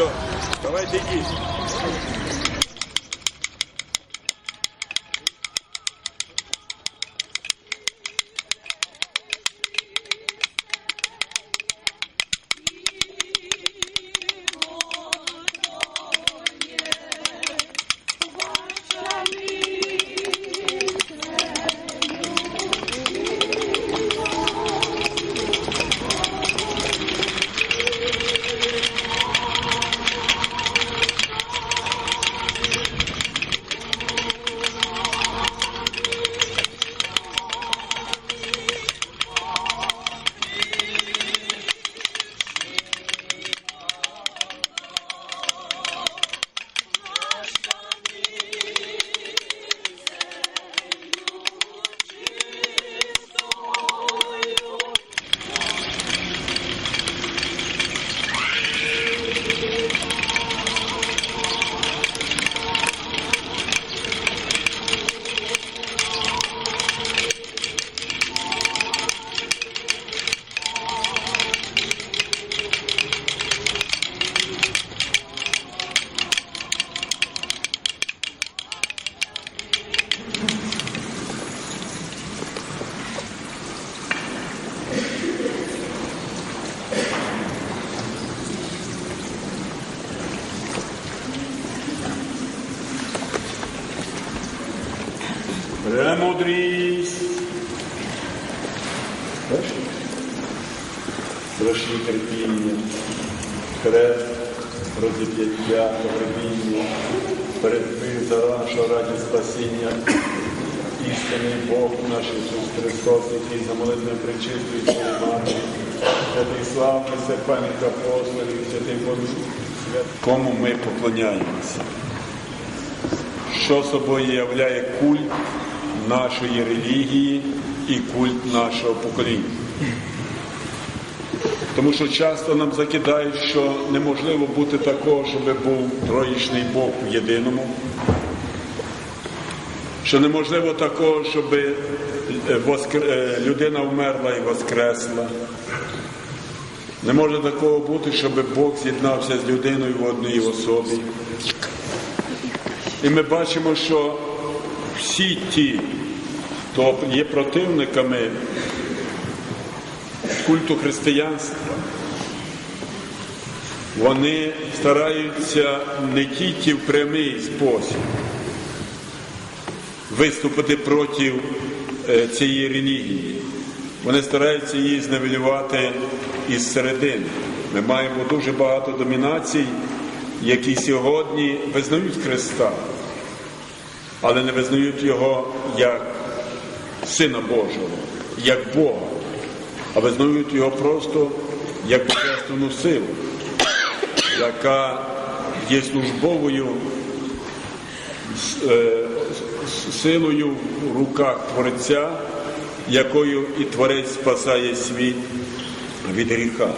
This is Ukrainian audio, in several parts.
Все, давайте йдіть. Страшні терпіння, хрест, розіп'яття, погребіння, перед тим за нашу раді спасіння, істинний Бог наш Ісус Христос, який за молитвою причистої матері, святий славний серпаних апостолів, святий Божий, кому ми поклоняємося? Що собою являє культ нашої релігії і культ нашого покоління. Тому що часто нам закидають, що неможливо бути такого, щоб був троїчний Бог в єдиному, що неможливо такого, щоб е, е, людина вмерла і воскресла. Не може такого бути, щоб Бог з'єднався з людиною в одній особі. І ми бачимо, що всі ті, хто є противниками культу християнства, вони стараються не тільки в прямий спосіб виступити проти е, цієї релігії. Вони стараються її зневелювати із середини. Ми маємо дуже багато домінацій, які сьогодні визнають Христа, але не визнають Його як Сина Божого, як Бога, а визнають Його просто як божественну силу, яка є службовою е, силою в руках Творця, якою і Творець спасає світ від гріха.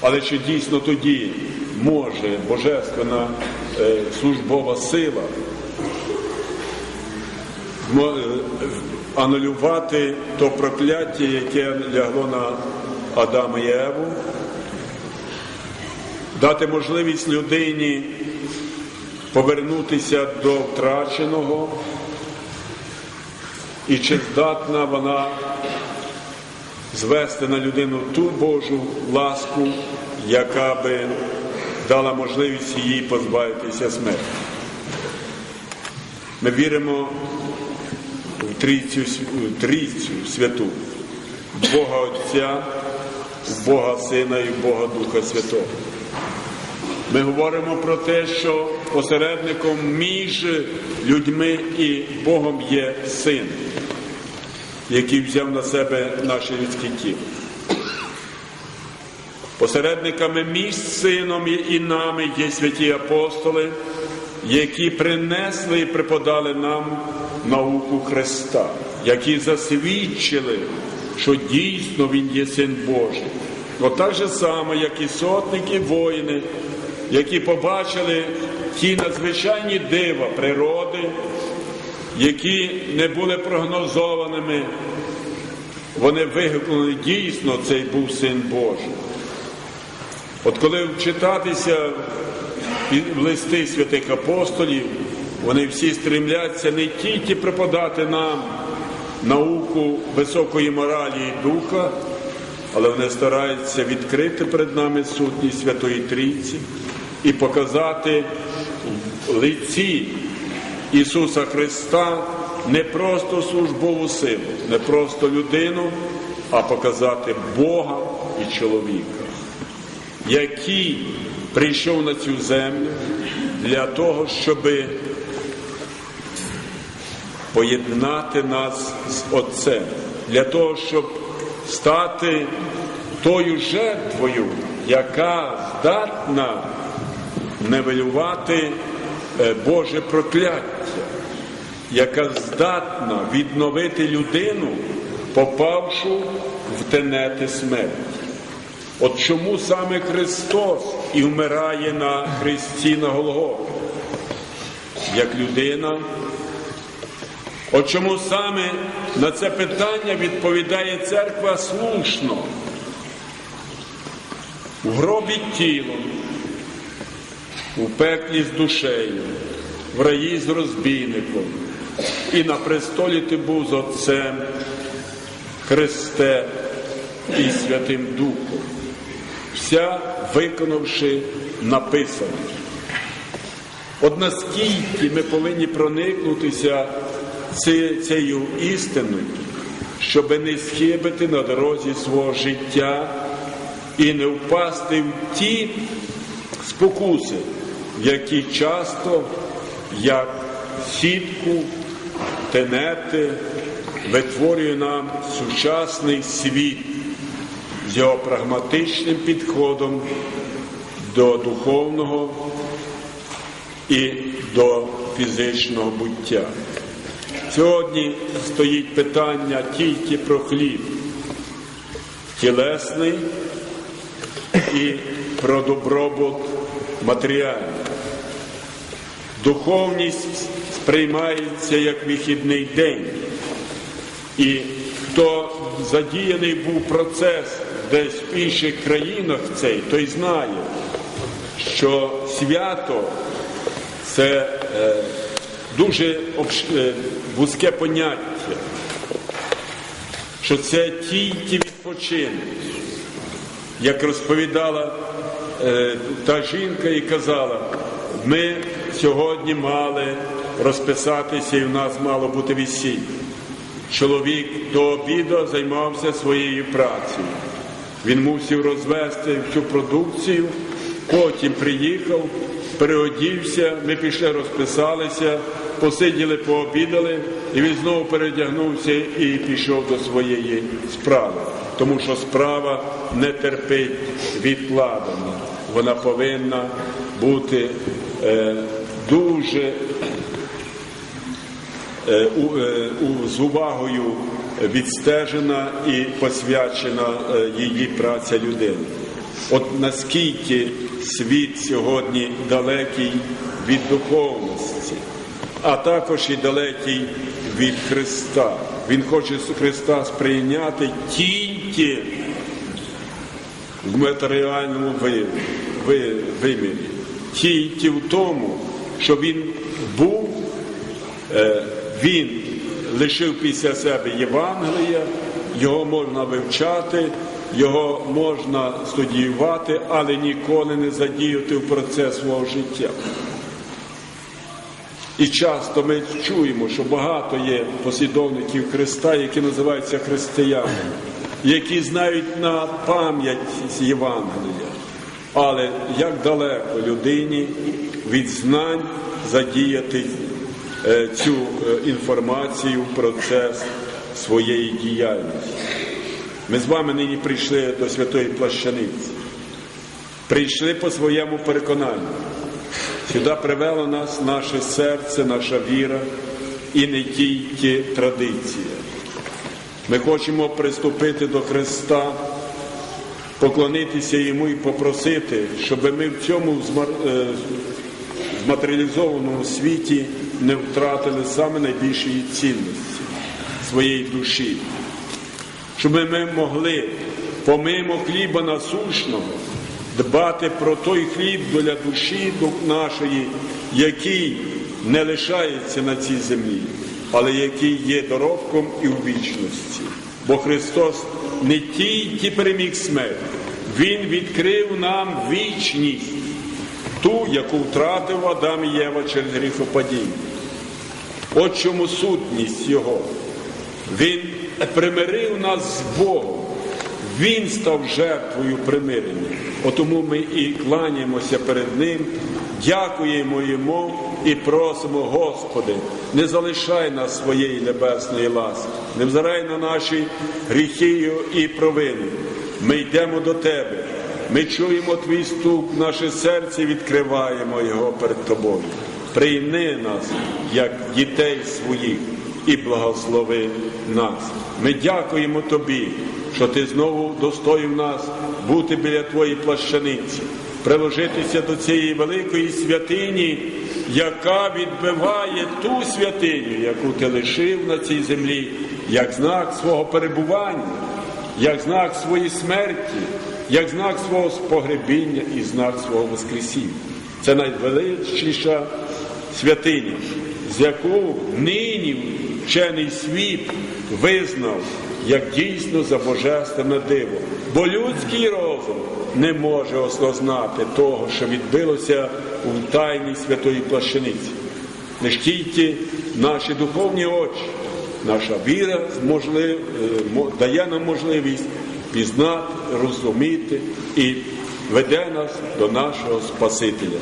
Але чи дійсно тоді може божественна е, службова сила е, анулювати то прокляття, яке лягло на Адама і Еву, дати можливість людині повернутися до втраченого, і чи здатна вона звести на людину ту Божу ласку, яка би дала можливість їй позбавитися смерті. Ми віримо трійцю, трійцю святу, Бога Отця, Бога Сина і Бога Духа Святого. Ми говоримо про те, що посередником між людьми і Богом є син, який взяв на себе наше людське тіло. Посередниками між сином і нами є святі апостоли, які принесли і преподали нам науку Христа, які засвідчили, що дійсно Він є син Божий. От так же само, як і сотники воїни, які побачили ті надзвичайні дива природи, які не були прогнозованими, вони вигукнули дійсно цей був син Божий. От коли вчитатися в листи святих апостолів, вони всі стремляться не тільки преподати нам науку високої моралі і духа, але вони стараються відкрити перед нами сутність Святої Трійці і показати лиці Ісуса Христа не просто службову силу, не просто людину, а показати Бога і чоловіка, який прийшов на цю землю для того, щоби поєднати нас з Отцем, для того, щоб стати тою жертвою, яка здатна невелювати е, Боже прокляття, яка здатна відновити людину, попавшу в тенети смерті. От чому саме Христос і вмирає на Христі на Голгофі, як людина, От чому саме на це питання відповідає церква слушно. В гробі тілом, у пеклі з душею, в раї з розбійником, і на престолі ти був з Отцем, Христе і Святим Духом, вся виконавши написане. От наскільки ми повинні проникнутися цією істиною, щоб не схибити на дорозі свого життя і не впасти в ті спокуси, які часто, як сітку, тенети, витворює нам сучасний світ з його прагматичним підходом до духовного і до фізичного буття. Сьогодні стоїть питання тільки про хліб тілесний і про добробут матеріальний. Духовність сприймається як вихідний день. І хто задіяний був процес десь в інших країнах цей, той знає, що свято це е, дуже е, вузьке поняття, що це тільки відпочинок. Як розповідала е, та жінка і казала, ми сьогодні мали розписатися і в нас мало бути весілля. Чоловік до обіду займався своєю працею. Він мусив розвести всю продукцію, потім приїхав, переодівся, ми пішли, розписалися, посиділи, пообідали, і він знову передягнувся і пішов до своєї справи. Тому що справа не терпить відкладення. Вона повинна бути е, дуже е, у, е, у, з увагою відстежена і посвячена е, її праця людини. От наскільки світ сьогодні далекий від духовності, а також і далекий від Христа. Він хоче Христа сприйняти тільки в матеріальному ви- ви- вимірі, тільки в тому, що він був Е, він лишив після себе Євангелія, його можна вивчати, його можна студіювати, але ніколи не задіяти в процес свого життя. І часто ми чуємо, що багато є послідовників Христа, які називаються християнами, які знають на пам'ять Євангелія. Але як далеко людині від знань задіяти е, цю е, інформацію в процес своєї діяльності. Ми з вами нині прийшли до святої плащаниці, прийшли по своєму переконанню. Сюди привело нас наше серце, наша віра і не тільки традиція. Ми хочемо приступити до Христа, поклонитися йому і попросити, щоб ми в цьому е, зматеріалізованому світі не втратили саме найбільшої цінності своєї душі, щоб ми могли помимо хліба насущного дбати про той хліб для душі нашої, який не лишається на цій землі, але який є доробком і у вічності. Бо Христос не тільки переміг смерть, Він відкрив нам вічність, ту, яку втратив Адам і Єва через гріхопадіння. От чому сутність Його. Він примирив нас з Богом. Він став жертвою примирення. Отому ми і кланяємося перед Ним, дякуємо Йому і просимо, Господи, не залишай нас своєї небесної ласки, не взирай на наші гріхи і провини. Ми йдемо до Тебе. Ми чуємо Твій стук, наше серце відкриваємо його перед Тобою. Прийми нас, як дітей своїх, і благослови нас. Ми дякуємо Тобі, що Ти знову достоїв нас бути біля Твоєї плащаниці, приложитися до цієї великої святині, яка відбиває ту святиню, яку ти лишив на цій землі, як знак свого перебування, як знак своєї смерті як знак свого спогребіння і знак свого Воскресіння. Це найвеличніша святиня, з яку нині вчений світ визнав як дійсно за божественне диво. Бо людський розум не може осознати того, що відбилося у тайній святої плащаниці. Не тільки наші духовні очі, наша віра зможлив, дає нам можливість пізнати, розуміти і веде нас до нашого Спасителя.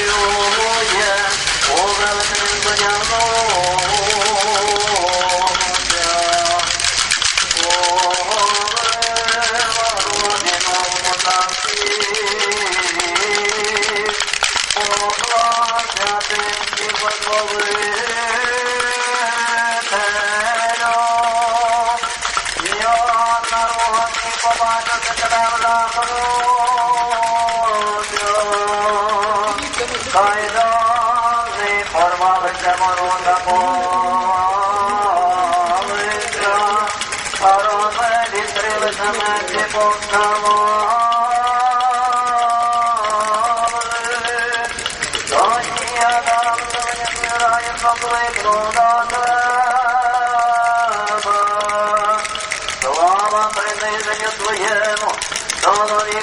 you. Твоєму, до нові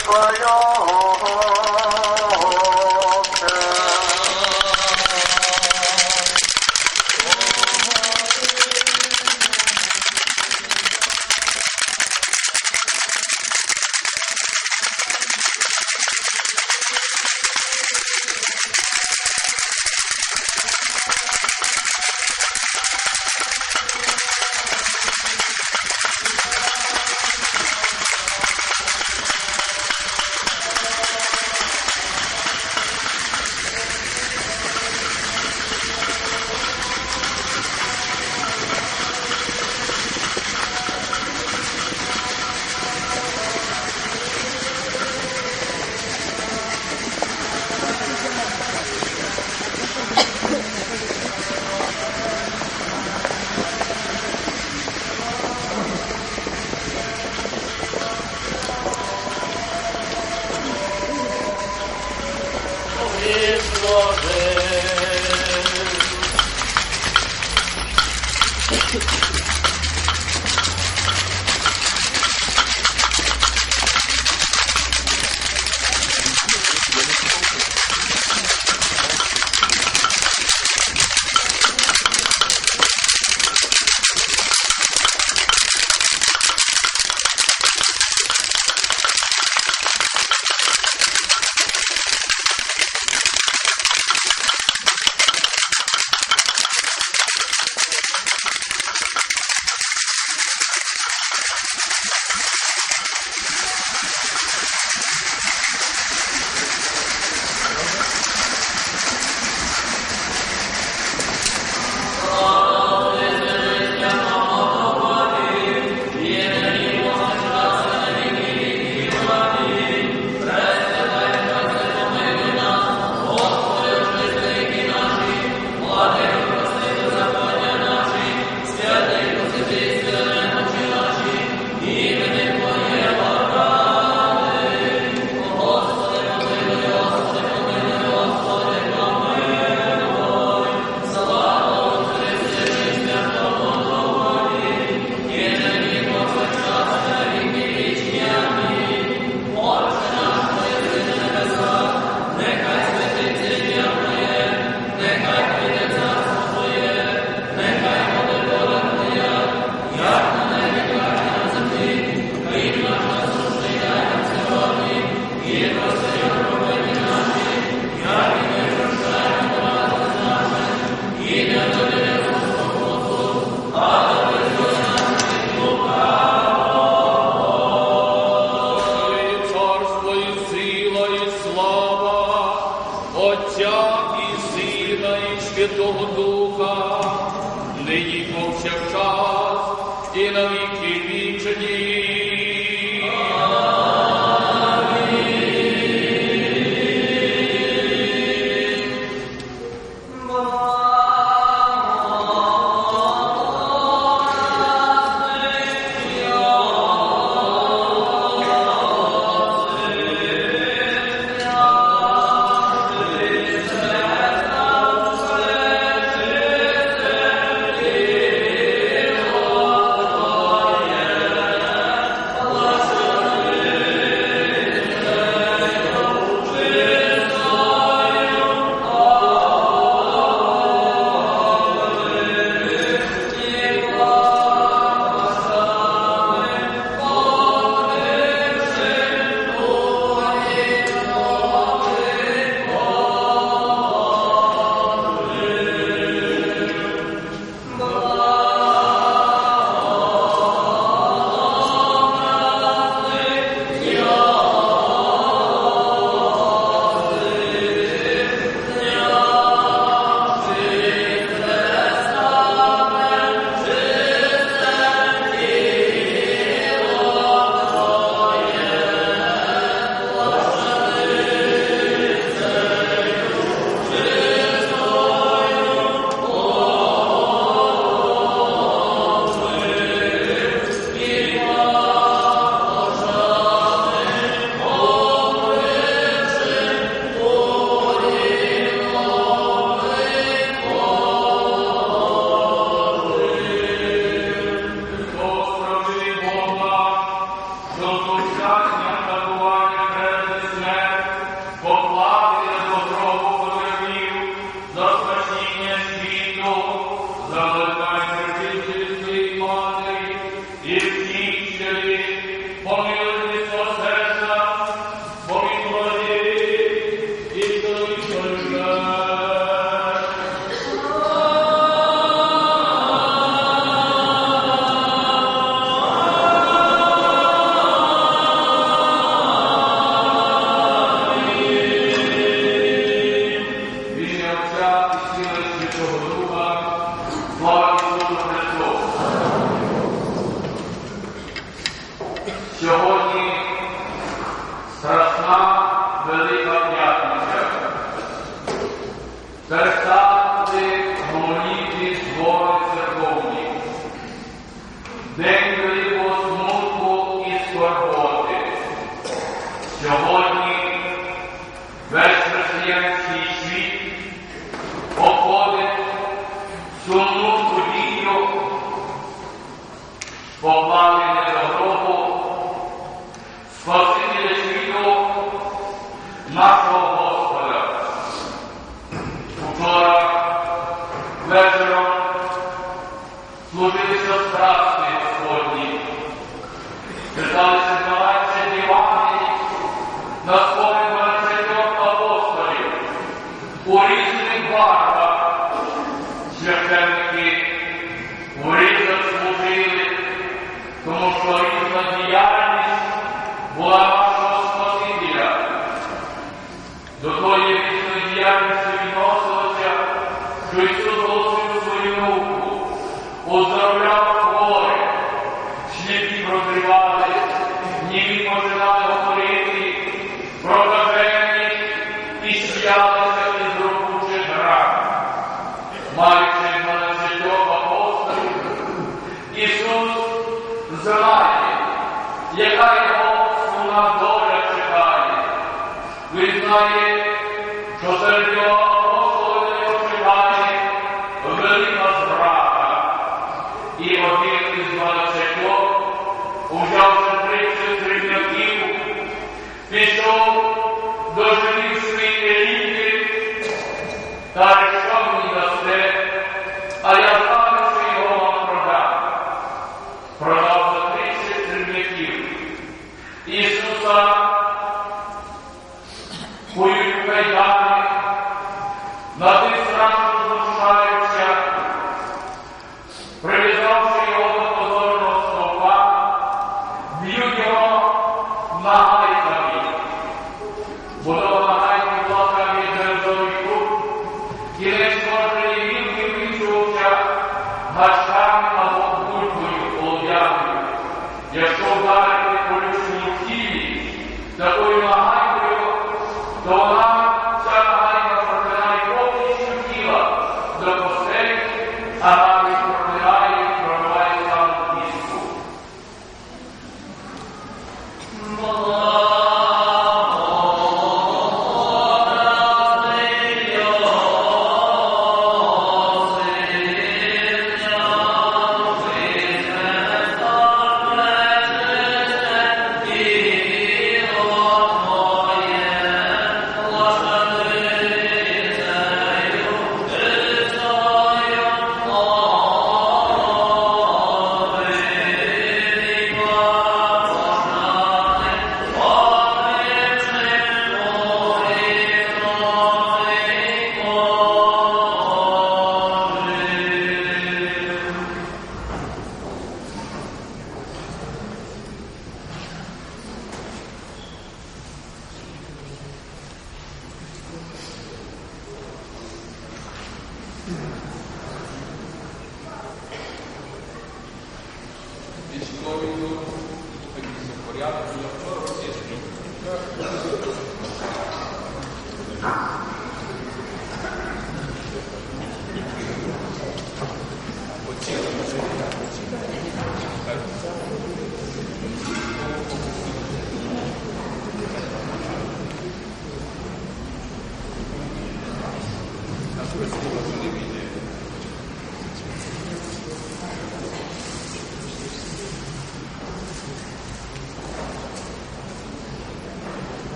God سڑک до живих своїх еліти та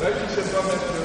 Welches Sommer